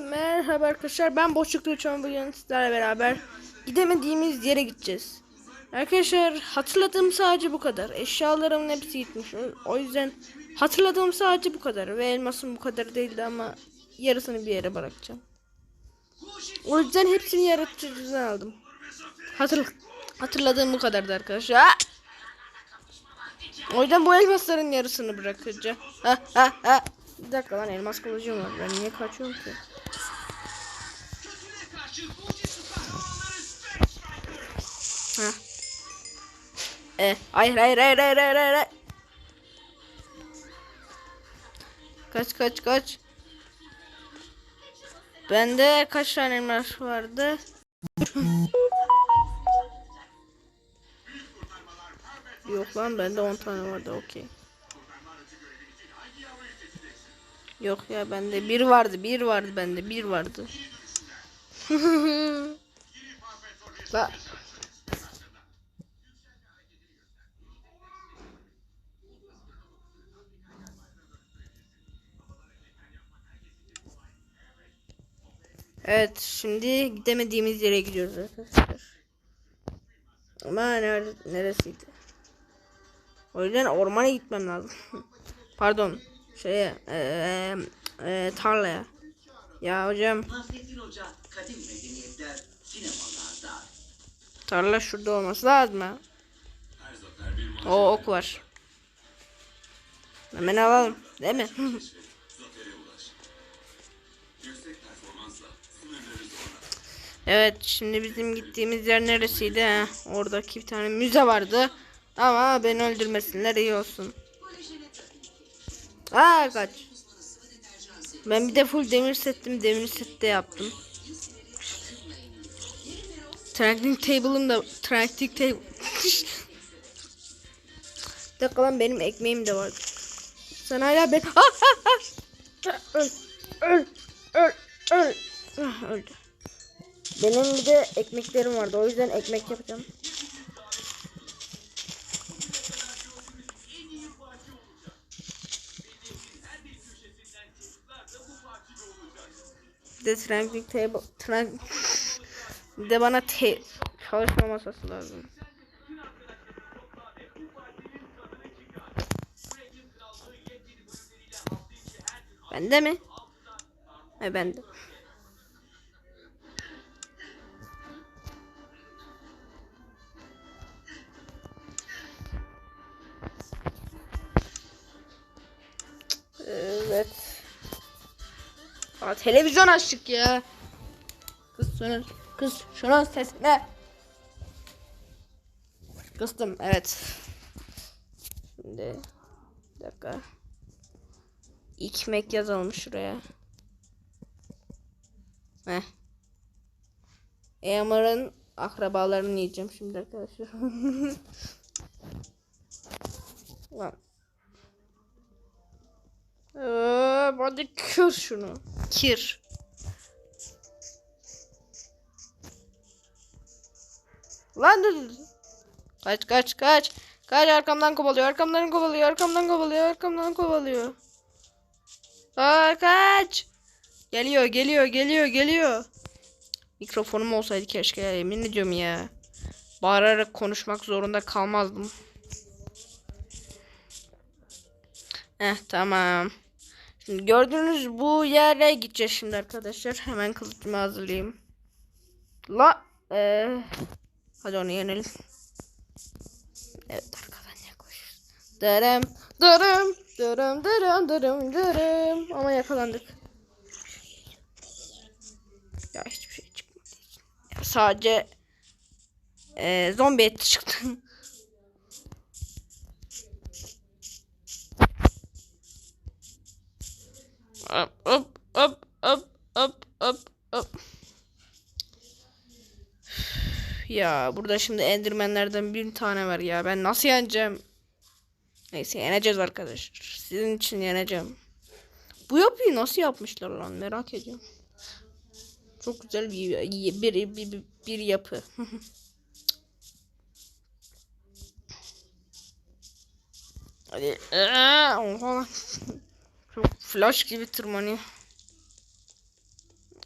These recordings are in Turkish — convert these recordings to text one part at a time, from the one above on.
Merhaba arkadaşlar ben Boşluklu Uçan bugün sizlerle beraber gidemediğimiz yere gideceğiz. Arkadaşlar hatırladığım sadece bu kadar. Eşyalarımın hepsi gitmiş. O- yüzden hatırladığım sadece bu kadar. Ve elmasım bu kadar değildi ama yarısını bir yere bırakacağım. O yüzden hepsini yaratıcıdan aldım. Hatır, hatırladığım bu kadardı arkadaşlar. O yüzden bu elmasların yarısını bırakacağım. Ha ha ha. Bir dakika lan elmas kılıcım var. Ben niye kaçıyorum ki? Ha. E, hayır hayır hayır hayır hayır. hayır. Kaç kaç kaç. Bende kaç tane elmas vardı? Yok lan bende 10 tane vardı okey. Yok ya bende bir vardı bir vardı bende bir vardı. La. Evet şimdi gidemediğimiz yere gidiyoruz arkadaşlar. Ama nerede, neresiydi? O yüzden ormana gitmem lazım. Pardon. Şeye eee eee, tarlaya. Ya hocam Nasrettin Hoca kadim medeniyetler sinemalarda tarla şurada olması lazım ha. O ok var. Hemen alalım. Değil mi? evet şimdi bizim gittiğimiz yer neresiydi? ha? Oradaki bir tane müze vardı. Ama beni öldürmesinler iyi olsun. Aa kaç. Ben bir de full demir settim. Demir sette yaptım. Tracking table'ım da tracking table. dakika lan benim ekmeğim de var. Sen hala ben... Ah, ah. Ah, öldü. Benim bir de ekmeklerim vardı. O yüzden ekmek yapacağım. Bir de tracking table... Trank... Bir de bana te... çalışma masası lazım. Bende mi? He bende. Televizyon açtık ya. Kız şunun, kız şunun sesine. Kıstım evet. Şimdi bir dakika. İkmek yazalım şuraya. Heh. Eamar'ın akrabalarını yiyeceğim şimdi arkadaşlar. Lan. Ee, hadi kır şunu. Kir. Lan dur. Kaç kaç kaç. Kaç arkamdan kovalıyor. Arkamdan kovalıyor. Arkamdan kovalıyor. Arkamdan kovalıyor. Aa, kaç. Geliyor geliyor geliyor geliyor. Mikrofonum olsaydı keşke ya, yemin ediyorum ya. Bağırarak konuşmak zorunda kalmazdım. Eh tamam. Gördüğünüz bu yere gideceğiz şimdi arkadaşlar. Hemen kılıcımı hazırlayayım. La eee hadi onu yenelim. Evet arkadan yaklaşıyoruz. Dırım dırım dırım dırım dırım dırım ama yakalandık. Ya hiçbir şey çıkmadı. Ya sadece eee zombi eti çıktı. Hop hop hop hop hop hop hop. Ya burada şimdi endirmenlerden bir tane var ya. Ben nasıl yeneceğim? Neyse yeneceğiz arkadaşlar. Sizin için yeneceğim. Bu yapıyı nasıl yapmışlar lan merak ediyorum. Çok güzel bir bir bir, bir, bir yapı. Hadi. Oha flash gibi tırmanıyor.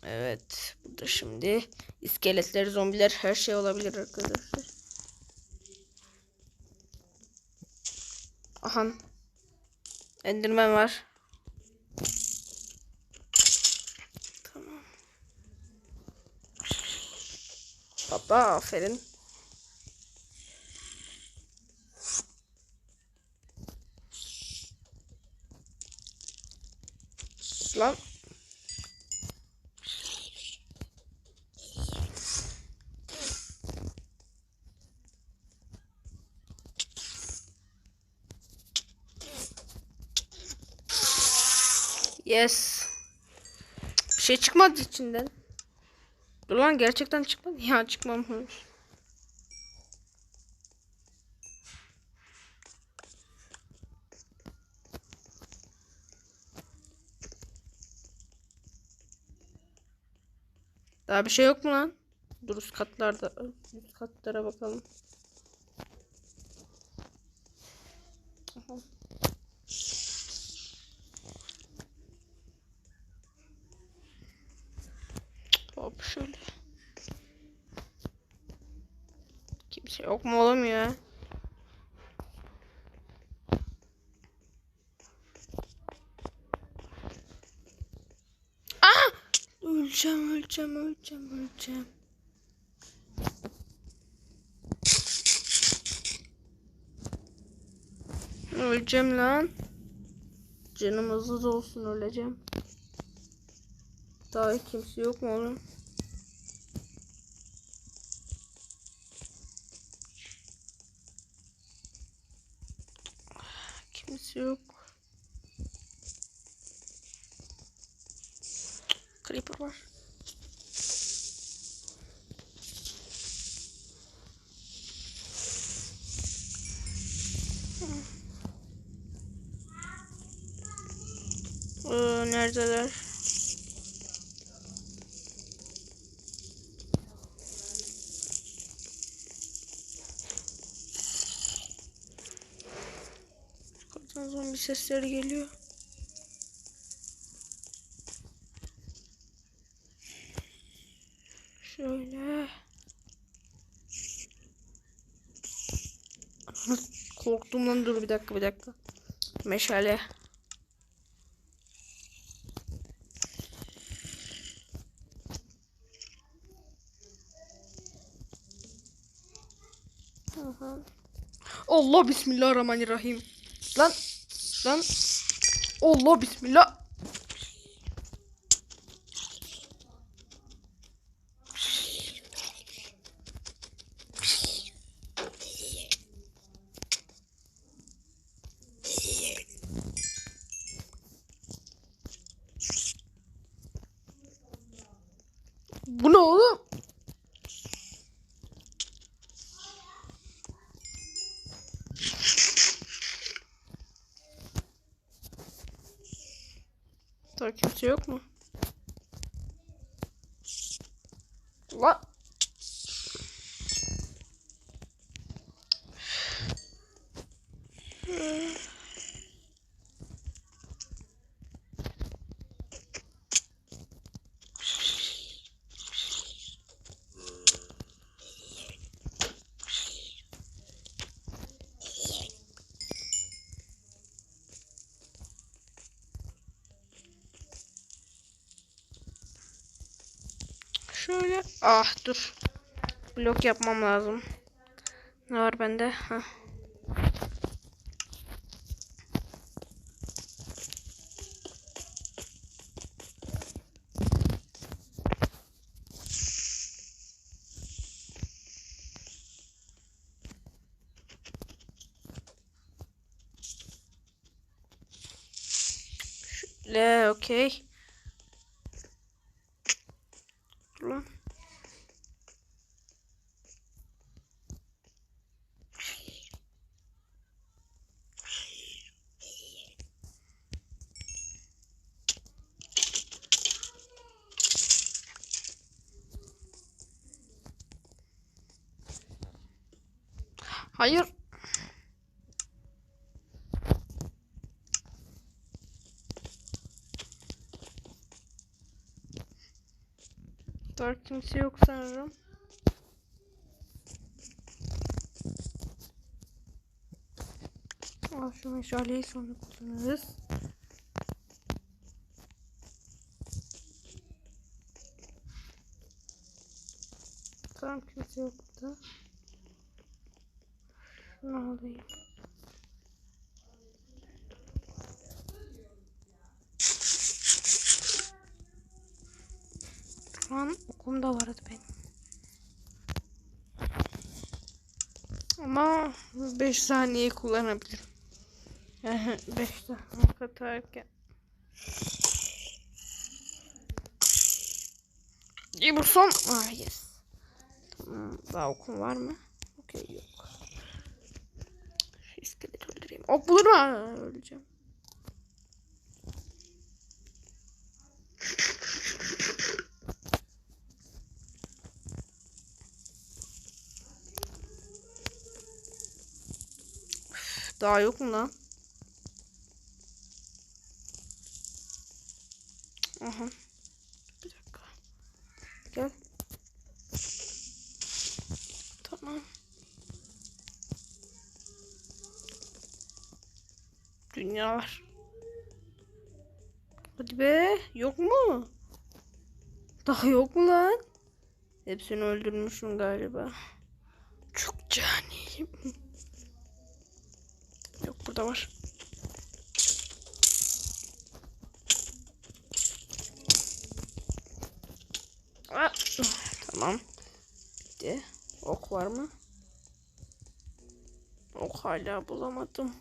Evet. Burada şimdi iskeletler, zombiler her şey olabilir arkadaşlar. Aha. Enderman var. Tamam. Baba aferin. Lan. Yes. Bir şey çıkmadı içinden. Dur lan gerçekten çıkmadı. Ya çıkmamış. Daha bir şey yok mu lan? Dur üst katlarda üst katlara bakalım. Aha. Hop şöyle. Kimse yok mu oğlum ya? Ah! Öleceğim, öleceğim, öleceğim, öleceğim. Öleceğim lan. Canım hızlı olsun öleceğim. Daha kimse yok mu oğlum? Kimse yok. Creeper var. Ee, neredeler? Yukarıdan zombi sesleri geliyor. Şöyle. Korktum lan dur bir dakika bir dakika. Meşale. Allah bismillahirrahmanirrahim. Lan lan Allah bismillah. Mu? La. Şöyle. Ah dur. Blok yapmam lazım. Ne var bende? Heh. Şöyle okey. Dur lan. Hayır. Daha kimse yok sanırım. Al şu meşaleyi sonra kullanırız. Tamam kimse yok burada. Şunu alayım. Şu an okum da vardı benim. Ama 5 saniye kullanabilirim. Yani 5 saniye katarken. İyi bu son. Ah yes. Tamam. Daha okum var mı? Okey yok. Şu iskeleti öldüreyim. Ok bulur mu? Öleceğim. Daha yok mu lan? Aha. Bir dakika. Gel. Tamam. Dünya var. Hadi be. Yok mu? Daha yok mu lan? Hepsini öldürmüşüm galiba. Çok caniyim. Burada var. Ah, tamam. Bitti. Ok var mı? Ok hala bulamadım.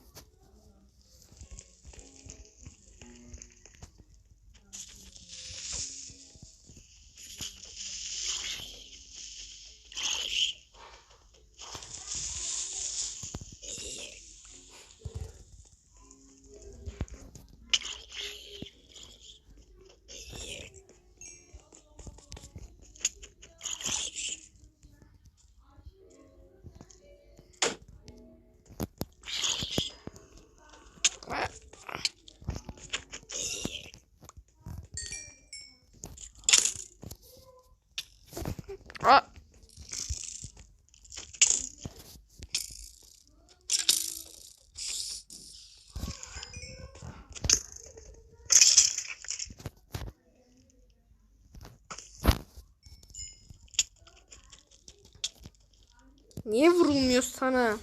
Niye vurulmuyor sana?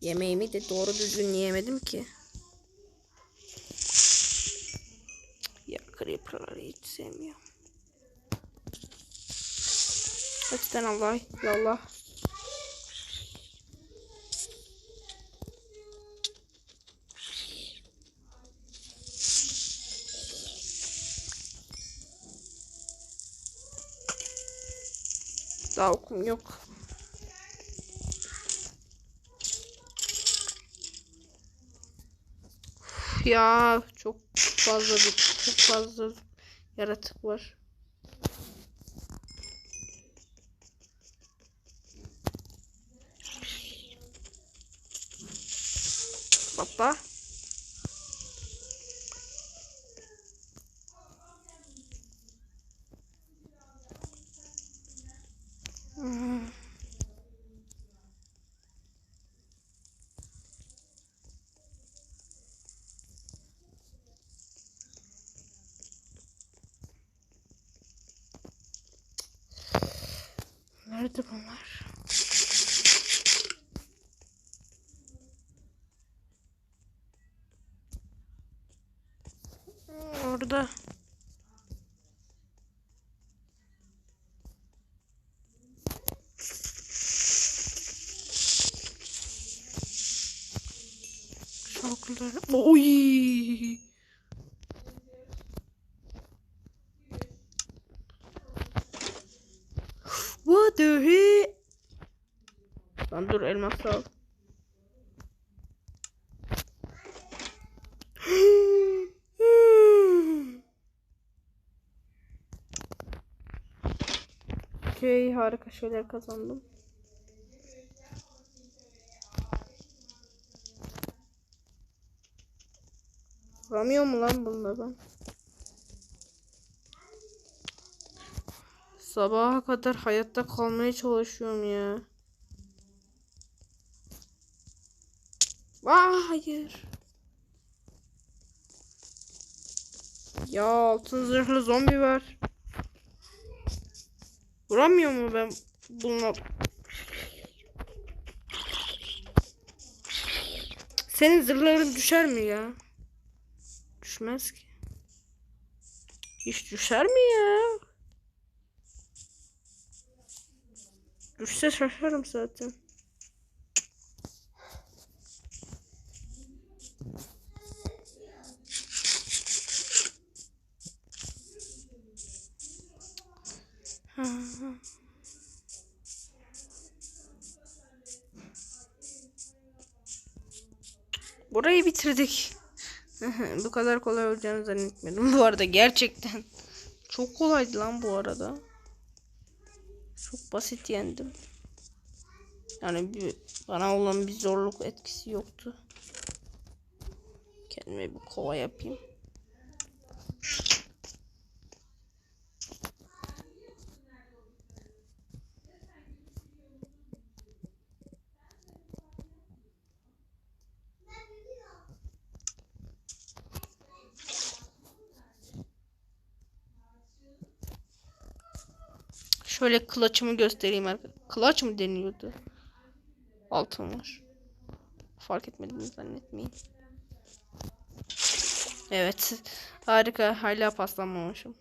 Yemeğimi de doğru düzgün yiyemedim ki. Ya creeper'ları hiç sevmiyorum. Lütfen Allah, ya Allah. Daha okum yok. Üf Ya çok fazla bir çok fazla yaratık var. Baba. Nerede bunlar? Orada. Lan dur elmas al. Okey harika şeyler kazandım. Vuramıyor mu lan bununla? Sabaha kadar hayatta kalmaya çalışıyorum ya. Vah hayır. Ya altın zırhlı zombi var. Vuramıyor mu ben bununla? Senin zırhların düşer mi ya? Düşmez ki. Hiç düşer mi ya? Düşse şaşarım zaten. Burayı bitirdik. bu kadar kolay olacağını zannetmedim. Bu arada gerçekten çok kolaydı lan bu arada. Çok basit yendim. Yani bir, bana olan bir zorluk etkisi yoktu. Kendime bir kova yapayım. Şöyle kılaçımı göstereyim. Kılaç mı deniyordu? Altın var. Fark etmedim zannetmeyin. Evet. Harika. Hala paslanmamışım.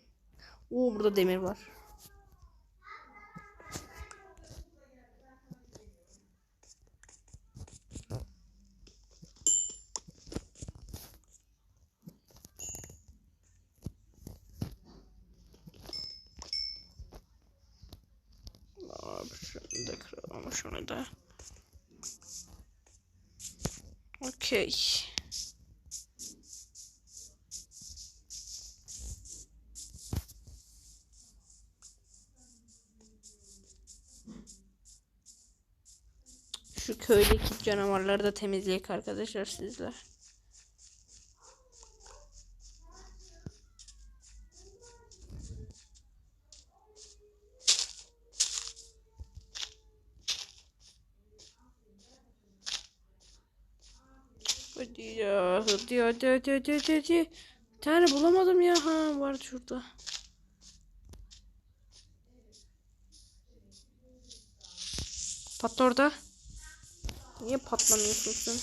Oo burada demir var. Şu köydeki canavarları da temizleyek arkadaşlar sizler. Hadi ya hadi hadi hadi hadi hadi. Bir tane bulamadım ya ha vardı şurada. Patla orada. Niye patlamıyorsun sen?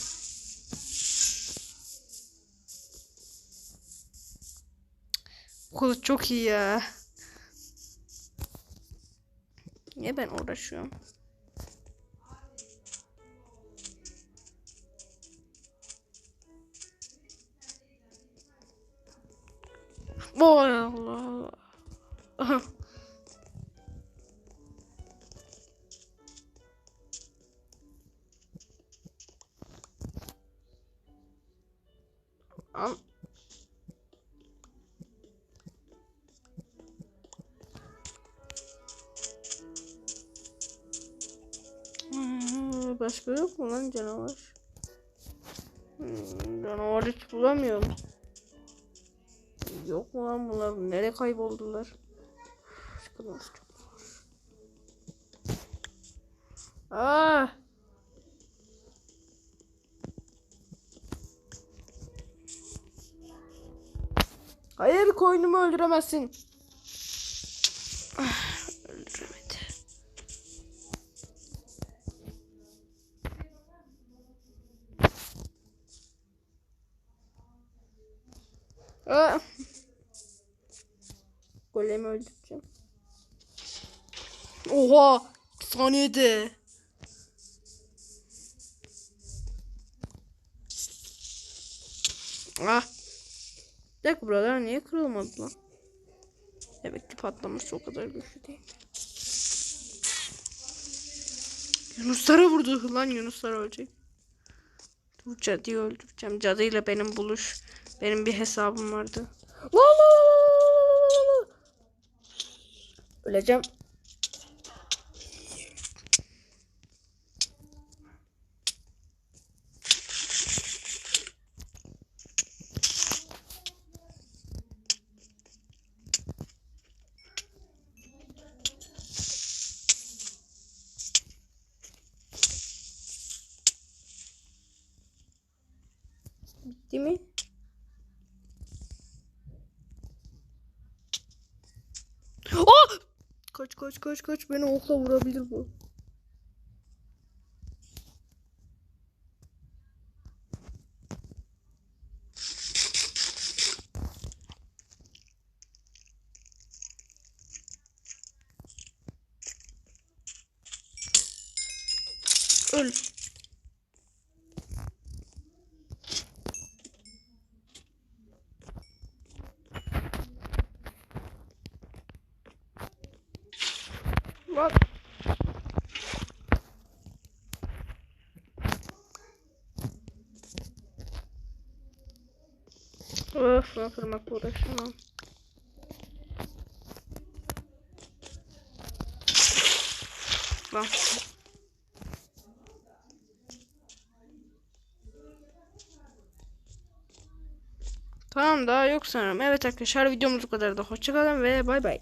Bu kılıç çok iyi ya. Niye ben uğraşıyorum? Vay Allah. Başka yok mu lan canavar? Hmm, canavar hiç bulamıyorum. Yok mu lan bunlar? Nereye kayboldular? Zor. Aa! Hayır koynumu öldüremezsin. Golemi öldüreceğim. Oha! Bir saniyede. Ah! Bir dakika buralar niye kırılmadı lan? Demek ki patlaması o kadar güçlü değil. Yunuslara vurdu lan Yunuslar ölecek. Dur cadıyı öldüreceğim. Cadıyla benim buluş. Benim bir hesabım vardı. La la la la. Öleceğim. Kaç kaç kaç beni okla vurabilir bu. Öl. Bak. Öf, ben kırmakla uğraşamam. Tamam daha yok sanırım. Evet arkadaşlar videomuz bu kadar da. Hoşçakalın ve bay bay.